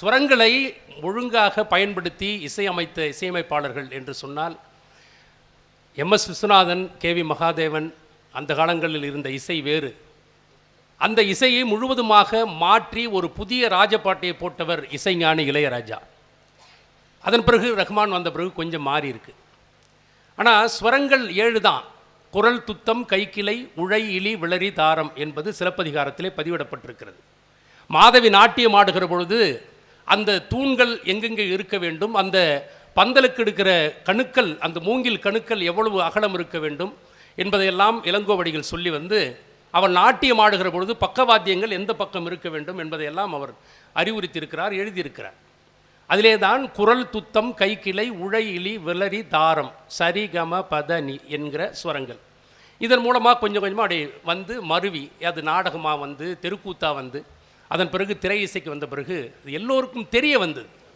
ஸ்வரங்களை ஒழுங்காக பயன்படுத்தி இசையமைத்த இசையமைப்பாளர்கள் என்று சொன்னால் M S Viswanathan K V Mahadevan அந்த காலங்களில் இருந்த இசை வேறு. அந்த இசையை முழுவதுமாக மாற்றி ஒரு புதிய ராஜபாட்டையை போட்டவர் இசைஞானி இளையராஜா. அதன் பிறகு ரஹ்மான் வந்த பிறகு கொஞ்சம் மாறி இருக்கு. ஆனால் ஸ்வரங்கள் ஏழு தான். குரல் துத்தம் கைக்கிளை உழை இலி விளரி தாரம் என்பது சிலப்பதிகாரத்திலே பதிவிடப்பட்டிருக்கிறது. மாதவி நாட்டியம் ஆடுகிற பொழுது அந்த தூண்கள் எங்கெங்கே இருக்க வேண்டும் அந்த பந்தலுக்கு எடுக்கிற கணுக்கள் அந்த மூங்கில் கணுக்கள் எவ்வளவு அகலம் இருக்க வேண்டும் என்பதையெல்லாம் இளங்கோவடிகள் சொல்லி வந்து அவர் நாட்டியம் ஆடுகிற பொழுது பக்கவாத்தியங்கள் எந்த பக்கம் இருக்க வேண்டும் என்பதையெல்லாம் அவர் அறிவுறுத்தியிருக்கிறார் எழுதியிருக்கிறார். அதிலே தான் குரல் துத்தம் கைக்கிளை உழையிலி விளரி தாரம் சரி கம என்கிற ஸ்வரங்கள். இதன் மூலமாக கொஞ்சம் கொஞ்சமாக அப்படியே வந்து மருவி அது நாடகமாக வந்து தெருக்கூத்தாக வந்து அதன் பிறகு திரை இசைக்கு வந்த பிறகு எல்லோருக்கும் தெரிய வந்தது.